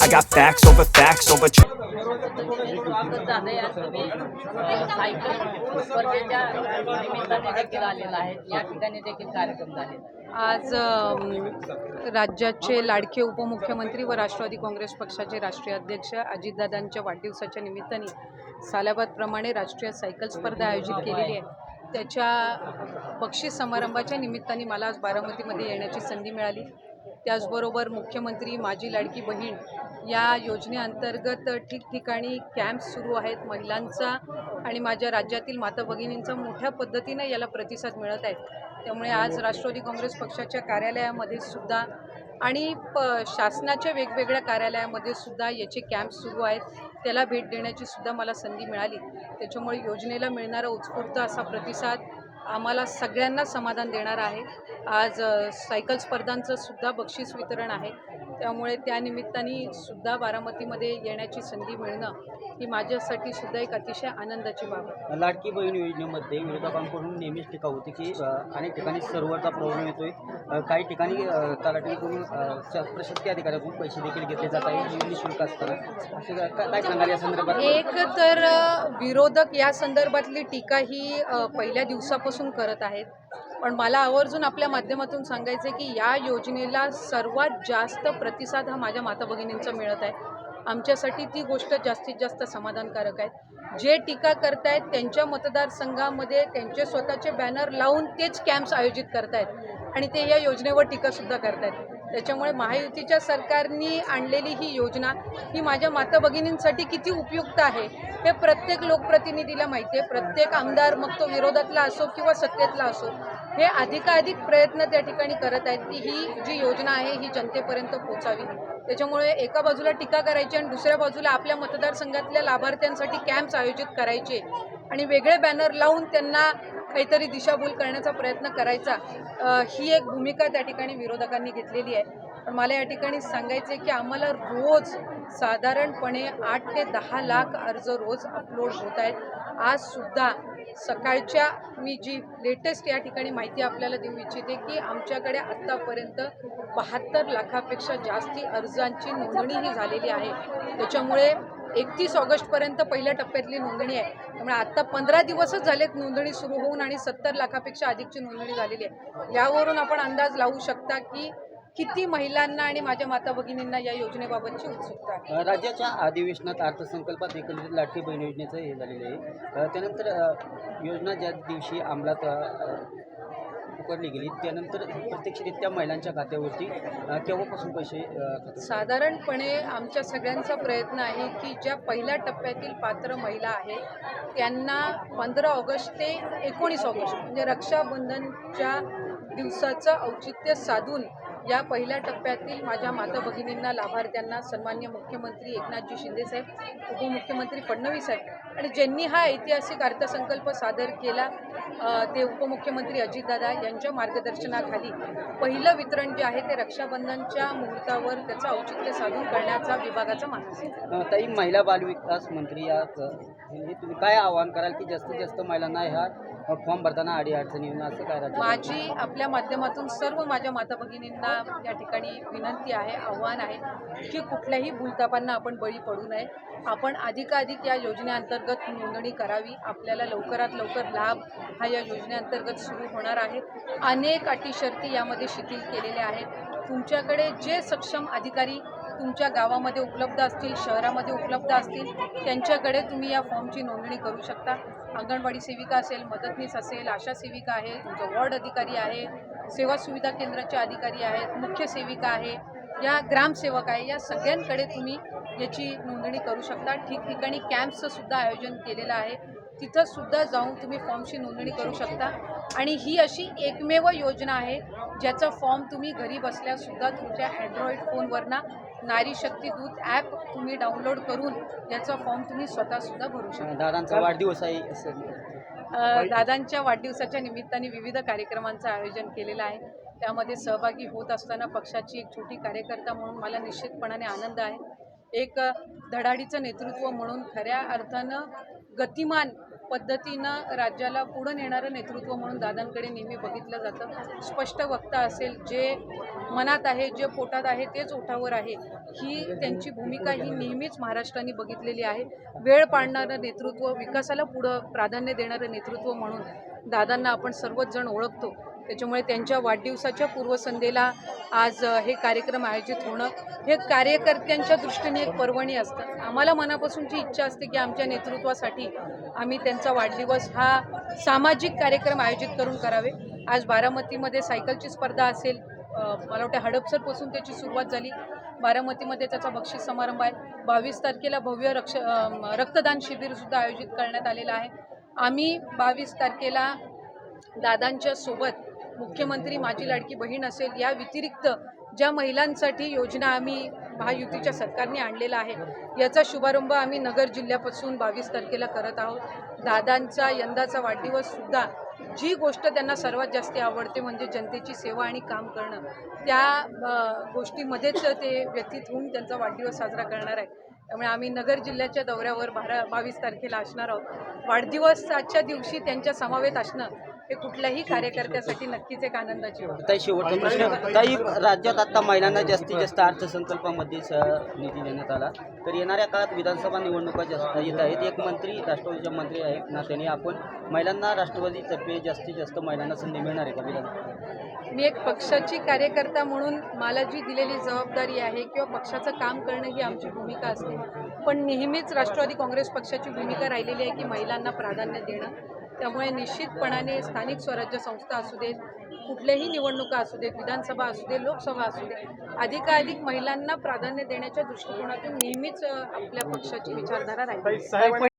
I got facts over facts over tr- आज आहे देखील आज राज्याचे लाडके उपमुख्यमंत्री व राष्ट्रवादी काँग्रेस पक्षाचे राष्ट्रीय अध्यक्ष अजितदादांच्या वाढदिवसाच्या निमित्ताने सालाबादप्रमाणे राष्ट्रीय सायकल स्पर्धा आयोजित केलेली आहे. त्याच्या बक्षीस समारंभाच्या निमित्ताने मला आज बारामतीमध्ये येण्याची संधी मिळाली. त्याचबरोबर मुख्यमंत्री माझी लाडकी बहीण या योजनेअंतर्गत ठिकठिकाणी कॅम्प्स सुरू आहेत महिलांचा आणि माझ्या राज्यातील माता भगिनींचा मोठ्या पद्धतीने याला प्रतिसाद मिळत आहे त्यामुळे आज राष्ट्रवादी काँग्रेस पक्षाच्या कार्यालयामध्ये सुद्धा आणि प शासनाच्या वेगवेगळ्या कार्यालयामध्ये सुद्धा याचे कॅम्प सुरू आहेत. त्याला भेट देण्याची सुद्धा मला संधी मिळाली. त्याच्यामुळे योजनेला मिळणारा उत्स्फूर्त असा प्रतिसाद आम्हाला सगळ्यांना समाधान देणार आहे. आज सायकल स्पर्धांचं सुद्धा बक्षीस वितरण आहे. त्यामुळे त्यानिमित्ताने सुद्धा बारामतीमध्ये येण्याची संधी मिळणं ही माझ्यासाठी सुद्धा एक अतिशय आनंदाची बाब आहे. लाडकी बहीण योजनेमध्ये विरोधकांकडून नेहमीच टीका होती की अनेक ठिकाणी सर्व्हरचा प्रॉब्लेम येतोय. काही ठिकाणी तलाठीकडून प्रशासकीय अधिकाऱ्याकडून पैसे देखील घेतले जात आहे निशुल्क असताना असे काय सांगाल या संदर्भात? एक तर विरोधक या संदर्भातली टीका ही पहिल्या दिवसापासून करत आहेत. पण मला आवर्जून आपल्या माध्यमातून सांगायचं आहे की या योजनेला सर्वात जास्त प्रतिसाद हा माझ्या माता भगिनींचा मिळत आहे. आमच्यासाठी ती गोष्ट जास्तीत जास्त समाधानकारक आहे. जे टीका करतायत त्यांच्या मतदारसंघामध्ये त्यांचे स्वतःचे बॅनर लावून तेच कॅम्प्स आयोजित करतायत आणि ते या योजनेवर टीकासुद्धा करतायत. त्याच्यामुळे महायुतीच्या सरकारनी आणलेली ही योजना ही माझ्या माता भगिनींसाठी किती उपयुक्त आहे हे प्रत्येक लोकप्रतिनिधीला माहिती आहे. प्रत्येक आमदार मग तो विरोधातला असो किंवा सत्तेतला असो हे अधिकाधिक प्रयत्न त्या ठिकाणी करत आहेत की ही जी योजना आहे ही जनतेपर्यंत पोचावी त्याच्यामुळे एका बाजूला टीका करायची आणि दुसऱ्या बाजूला आपल्या मतदारसंघातल्या लाभार्थ्यांसाठी कॅम्प्स आयोजित करायचे आणि वेगळे बॅनर लावून त्यांना काहीतरी दिशाभूल करण्याचा प्रयत्न करायचा ही एक भूमिका त्या ठिकाणी विरोधकांनी घेतलेली आहे. पण मला या ठिकाणी सांगायचं आहे की आम्हाला रोज साधारणपणे आठ ते दहा लाख अर्ज रोज अपलोड होत आहेत. आजसुद्धा सकाळच्या मी जी लेटेस्ट या ठिकाणी माहिती आपल्याला देऊ इच्छिते की आमच्याकडे आत्तापर्यंत बहात्तर लाखापेक्षा जास्ती अर्जांची नोंदणी ही झालेली आहे. त्याच्यामुळे एकतीस ऑगस्टपर्यंत पहिल्या टप्प्यातली नोंदणी आहे. त्यामुळे आत्ता पंधरा दिवसच झालेत नोंदणी सुरू होऊन आणि सत्तर लाखापेक्षा अधिकची नोंदणी झालेली आहे. यावरून आपण अंदाज लावू शकता की किती महिलांना आणि माझ्या माता भगिनींना या योजनेबाबतची उत्सुकता आहे राज्याच्या अधिवेशनात अर्थसंकल्पात एकत्रित लाडकी बहीण योजनेचं हे झालेलं आहे त्यानंतर योजना ज्या दिवशी अंमलात उकडली गेली त्यानंतर प्रत्यक्षरित्या महिलांच्या खात्यावरती केव्हापासून पैसे? साधारणपणे आमच्या सगळ्यांचा प्रयत्न आहे की ज्या पहिल्या टप्प्यातील पात्र महिला आहेत त्यांना पंधरा ऑगस्ट ते एकोणीस ऑगस्ट म्हणजे रक्षाबंधनच्या दिवसाचं औचित्य साधून या पहिल्या टप्प्यातील माझ्या माता भगिनींना लाभार्थ्यांना सन्मान्य मुख्यमंत्री एकनाथजी शिंदेसाहेब उपमुख्यमंत्री फडणवीस साहेब आणि ज्यांनी हा ऐतिहासिक अर्थसंकल्प सादर केला ते उपमुख्यमंत्री अजितदादा यांच्या मार्गदर्शनाखाली पहिलं वितरण जे आहे ते रक्षाबंधनच्या मुहूर्तावर त्याचं औचित्य साधून करण्याचा विभागाचा मानस ताई महिला बालविकास मंत्री या तुम्ही काय आवाहन कराल की जास्तीत जास्त महिलांना ह्या फॉर्म भरताना अडी अडचणी येऊन असं काय माझी आपल्या माध्यमातून सर्व माझ्या माता भगिनींना या ठिकाणी विनंती आहे आव्हान आहे की कुठल्याही भूलतापांना आपण बळी पडू नये. आपण अधिकाधिक या योजनेअंतर्गत नोंदणी करावी. आपल्याला लवकरात लवकर लाभ हा या योजनेअंतर्गत सुरू होणार आहे. अनेक अटी शर्ती यामध्ये शिथिल केलेल्या आहेत. तुमच्याकडे जे सक्षम अधिकारी तुमच्या गावामध्ये उपलब्ध असतील शहरामध्ये उपलब्ध असतील त्यांच्याकडे तुम्ही या फॉर्मची नोंदणी करू शकता. अंगणवाडी सेविका असेल मदतनीस असेल आशा सेविका आहे तुमचं वॉर्ड अधिकारी आहे सेवा सुविधा केंद्राचे अधिकारी आहेत मुख्य सेविका आहे या ग्रामसेवक आहे या सगळ्यांकडे तुम्ही याची नोंदणी करू शकता. ठिकठिकाणी कॅम्पचं सुद्धा आयोजन केलेलं आहे. तिथंसुद्धा जाऊन तुम्ही फॉर्मची नोंदणी करू शकता. आणि ही अशी एकमेव योजना आहे ज्याचा फॉर्म तुम्ही घरी बसल्यासुद्धा तुमच्या अँड्रॉईड फोनवरनं नारी शक्ती दूत ॲप तुम्ही डाउनलोड करून याचा फॉर्म तुम्ही स्वतःसुद्धा भरू शकता. दादांचा वाढदिवस आहे दादांच्या वाढदिवसाच्या निमित्ताने विविध कार्यक्रमांचं आयोजन केलेलं आहे. त्यामध्ये सहभागी होत असताना पक्षाची एक छोटी कार्यकर्ता म्हणून मला निश्चितपणाने आनंद आहे. एक धडाडीचं नेतृत्व म्हणून खऱ्या अर्थानं गतिमान पद्धतीनं राज्याला पुढं नेणारं नेतृत्व म्हणून दादांकडे नेहमी बघितलं जातं. स्पष्ट वक्ता असेल जे मनात आहे जे पोटात आहे तेच ओठावर आहे. ही त्यांची भूमिका ही नेहमीच महाराष्ट्राने बघितलेली आहे. वेळ पाडणारं नेतृत्व विकासाला पुढं प्राधान्य देणारं नेतृत्व म्हणून दादांना आपण सर्वच जण ओळखतो. त्याच्यामुळे त्यांच्या वाढदिवसाच्या पूर्वसंध्येला आज हे कार्यक्रम आयोजित होणं हे कार्यकर्त्यांच्या दृष्टीने एक पर्वणी असतं. आम्हाला मनापासूनची इच्छा असते की आमच्या नेतृत्वासाठी आम्ही त्यांचा वाढदिवस हा सामाजिक कार्यक्रम आयोजित करून करावे. आज बारामतीमध्ये सायकलची स्पर्धा असेल मला वाटतं हडपसरपासून त्याची सुरुवात झाली. बारामतीमध्ये त्याचा बक्षीस समारंभ आहे. बावीस तारखेला भव्य रक्ष रक्तदान शिबिरसुद्धा आयोजित करण्यात आलेलं आहे. आम्ही बावीस तारखेला दादांच्या सोबत मुख्यमंत्री माझी लाडकी बहीण असेल या व्यतिरिक्त ज्या महिलांसाठी योजना आम्ही महायुतीच्या सरकारने आणलेला आहे याचा शुभारंभ आम्ही नगर जिल्ह्यापासून बावीस तारखेला करत आहोत. दादांचा यंदाचा वाढदिवससुद्धा जी गोष्ट त्यांना सर्वात जास्त आवडते म्हणजे जनतेची सेवा आणि काम करणं. त्या गोष्टीमध्येच ते व्यतीत होऊन त्यांचा वाढदिवस साजरा करणार आहे त्यामुळे आम्ही नगर जिल्ह्याच्या दौऱ्यावर बारा बावीस तारखेला असणार आहोत. वाढदिवसाच्या दिवशी त्यांच्या समवेत असणं हे कुठल्याही कार्यकर्त्यासाठी नक्कीच एक आनंदाची गोष्ट. ताई शेवटचा प्रश्न. ताई राज्यात आता महिलांना जास्तीत जास्त अर्थसंकल्पामध्ये निधी देण्यात आला. तर येणाऱ्या काळात विधानसभा निवडणुका जास्त येत आहेत एक मंत्री राष्ट्रवादीच्या मंत्री आहेत ना त्यांनी आपण महिलांना राष्ट्रवादीतर्फे जास्तीत जास्त महिलांना संधी मिळणार आहे का विधान? मी एक पक्षाची कार्यकर्ता म्हणून मला जी दिलेली जबाबदारी आहे किंवा पक्षाचं काम करणं ही आमची भूमिका असते. पण नेहमीच राष्ट्रवादी काँग्रेस पक्षाची भूमिका राहिलेली आहे की महिलांना प्राधान्य देणं. त्यामुळे निश्चितपणाने स्थानिक स्वराज्य संस्था असू देत कुठल्याही निवडणुका असू देत विधानसभा असू दे लोकसभा असू दे अधिकाधिक महिलांना प्राधान्य देण्याच्या दृष्टिकोनातून नेहमीच आपल्या पक्षाची विचारधारा राहील.